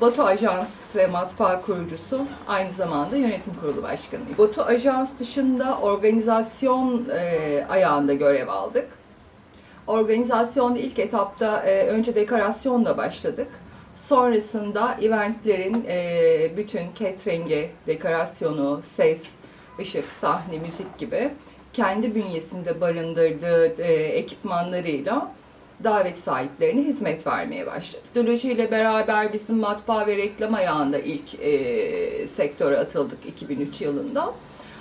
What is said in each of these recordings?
Batu Ajans ve matbaa kurucusu, aynı zamanda yönetim kurulu başkanıyım. Batu Ajans dışında organizasyon e, ayağında görev aldık. Organizasyonda ilk etapta e, önce dekorasyonla başladık. Sonrasında eventlerin e, bütün catering'i, dekorasyonu, ses, ışık, sahne, müzik gibi kendi bünyesinde barındırdığı e, ekipmanlarıyla davet sahiplerine hizmet vermeye başladı. Teknolojiyle beraber bizim matbaa ve reklam ayağında ilk e, sektöre atıldık 2003 yılında.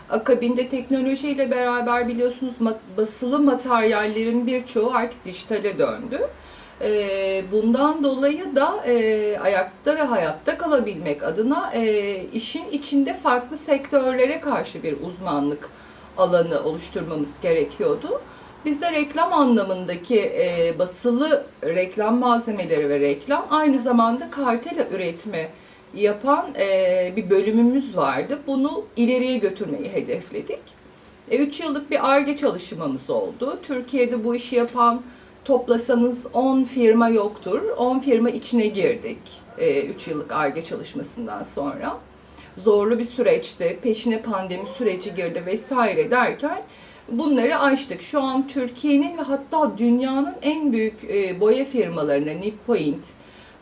Akabinde teknolojiyle beraber biliyorsunuz basılı materyallerin birçoğu artık dijitale döndü. E, bundan dolayı da e, ayakta ve hayatta kalabilmek adına e, işin içinde farklı sektörlere karşı bir uzmanlık alanı oluşturmamız gerekiyordu. Biz de reklam anlamındaki e, basılı reklam malzemeleri ve reklam aynı zamanda kartela üretme yapan e, bir bölümümüz vardı. Bunu ileriye götürmeyi hedefledik. 3 yıllık bir ARGE çalışmamız oldu. Türkiye'de bu işi yapan toplasanız 10 firma yoktur. 10 firma içine girdik 3 yıllık ARGE çalışmasından sonra. Zorlu bir süreçti. Peşine pandemi süreci girdi vesaire derken bunları aştık. Şu an Türkiye'nin ve hatta dünyanın en büyük e, boya firmalarına Nippoint,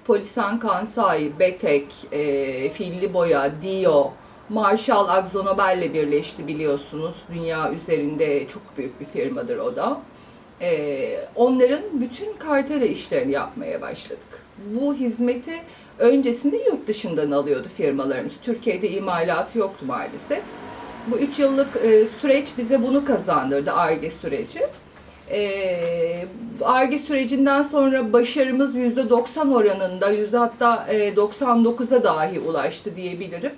Polisan Kansai, Betek, e, Filli Boya, Dio, Marshall Akzonobel'le birleşti biliyorsunuz. Dünya üzerinde çok büyük bir firmadır o da. E, onların bütün kartela işlerini yapmaya başladık. Bu hizmeti öncesinde yurt dışından alıyordu firmalarımız. Türkiye'de imalatı yoktu maalesef. Bu üç yıllık e, süreç bize bunu kazandırdı ARGE süreci. E, ARGE sürecinden sonra başarımız %90 oranında, yüzde hatta e, 99'a dahi ulaştı diyebilirim.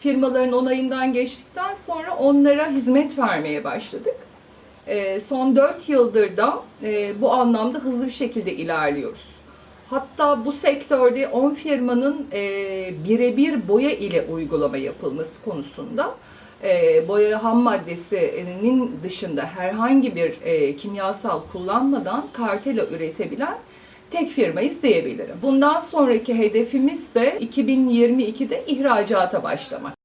Firmaların onayından geçtikten sonra onlara hizmet vermeye başladık. E, son 4 yıldır da e, bu anlamda hızlı bir şekilde ilerliyoruz. Hatta bu sektörde 10 firmanın e, birebir boya ile uygulama yapılması konusunda e, boya ham maddesinin dışında herhangi bir e, kimyasal kullanmadan kartela üretebilen tek firmayız diyebilirim. Bundan sonraki hedefimiz de 2022'de ihracata başlamak.